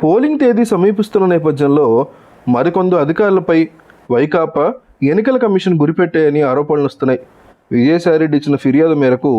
Polling తేదీ సమీపిస్తున్న నేపథ్యంలో మరికొందరు అధికారులపై వైకాపా ఎన్నికల కమిషన్ గురిపెట్టాయని ఆరోపణలు వస్తున్నాయి. విజయసాయిరెడ్డి ఇచ్చిన ఫిర్యాదు మేరకు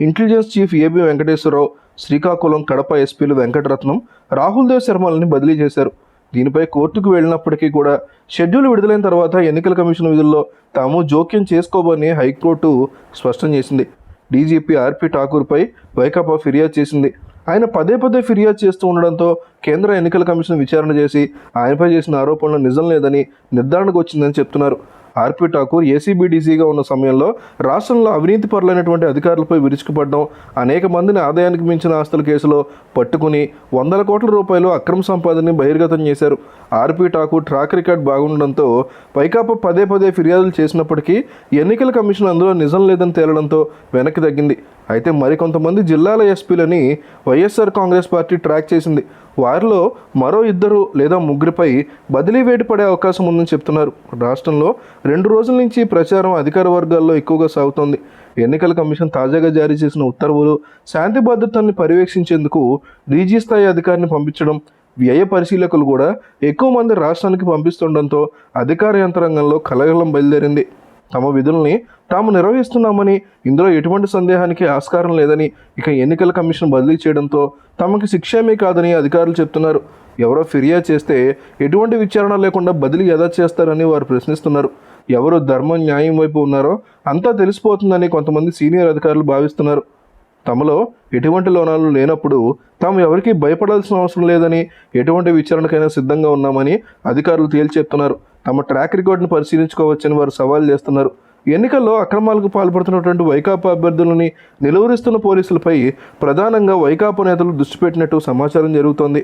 intelligence chief AB Venkateswara Rao Srikakulam Kadapa ఎస్పీలు వెంకటరత్నం రాహుల్ దేవ్ శర్మలని బదిలీ చేశారు. దీనిపై కోర్టుకు వెళ్ళినప్పటికీ కూడా షెడ్యూల్ విడుదలైన తర్వాత ఎన్నికల కమిషన్ విధుల్లో తాము జోక్యం చేసుకోబని హైకోర్టు స్పష్టం చేసింది. డీజీపీ ఆర్పి ఠాకూర్పై వైకాపా ఫిర్యాదు చేసింది. ఆయన పదే పదే ఫిర్యాదు చేస్తూ ఉండడంతో కేంద్ర ఎన్నికల కమిషన్ విచారణ చేసి ఆయనపై చేసిన ఆరోపణలు నిజం లేదని నిర్ధారణకు వచ్చిందని చెప్తున్నారు. ఆర్పి ఠాకూర్ ఏసీబీ డీసీగా ఉన్న సమయంలో రాష్ట్రంలో అవినీతి పరులైనటువంటి అధికారులపై విరుచుకుపడడం అనేక మందిని ఆదాయానికి మించిన ఆస్తుల కేసులో పట్టుకుని వందల కోట్ల రూపాయలు అక్రమ సంపాదనని బహిర్గతం చేశారు. ఆర్పి ఠాకూర్ ట్రాక్ రికార్డ్ బాగుండడంతో పైకాప పదే పదే ఫిర్యాదులు చేసినప్పటికీ ఎన్నికల కమిషన్ అందులో నిజం లేదని తేలడంతో వెనక్కి తగ్గింది. అయితే మరికొంతమంది జిల్లాల ఎస్పీలని వైఎస్ఆర్ కాంగ్రెస్ పార్టీ ట్రాక్ చేసింది. వారిలో మరో ఇద్దరు లేదా ముగ్గురిపై బదిలీ వేటు పడే అవకాశం ఉందని చెప్తున్నారు. రాష్ట్రంలో రెండు రోజుల నుంచి ప్రచారం అధికార వర్గాల్లో ఎక్కువగా సాగుతోంది. ఎన్నికల కమిషన్ తాజాగా జారీ చేసిన ఉత్తర్వులు శాంతి భద్రతల్ని పర్యవేక్షించేందుకు డీజీ స్థాయి అధికారిని పంపించడం వ్యయ పరిశీలకులు కూడా ఎక్కువ మంది రాష్ట్రానికి పంపిస్తుండడంతో అధికార యంత్రాంగంలో కలగలం బయలుదేరింది. తమ విధుల్ని తాము నిర్వహిస్తున్నామని ఇందులో ఎటువంటి సందేహానికి ఆస్కారం లేదని ఇక ఎన్నికల కమిషన్ బదిలీ చేయడంతో తమకి శిక్షేమీ కాదని అధికారులు చెప్తున్నారు. ఎవరో ఫిర్యాదు చేస్తే ఎటువంటి విచారణ లేకుండా బదిలీ ఎలా చేస్తారని వారు ప్రశ్నిస్తున్నారు. ఎవరు ధర్మం న్యాయం వైపు ఉన్నారో అంతా తెలిసిపోతుందని కొంతమంది సీనియర్ అధికారులు భావిస్తున్నారు. తమలో ఎటువంటి లోనాలు లేనప్పుడు తాము ఎవరికీ భయపడాల్సిన అవసరం లేదని ఎటువంటి విచారణకైనా సిద్ధంగా ఉన్నామని అధికారులు తేల్చి చెప్తున్నారు. తమ ట్రాక్ రికార్డును పరిశీలించుకోవచ్చని వారు సవాల్ చేస్తున్నారు. ఎన్నికల్లో అక్రమాలకు పాల్పడుతున్నటువంటి వైకాపా అభ్యర్థులని నిలువరిస్తున్న పోలీసులపై ప్రధానంగా వైకాపా నేతలు దృష్టి పెట్టినట్టు సమాచారం జరుగుతోంది.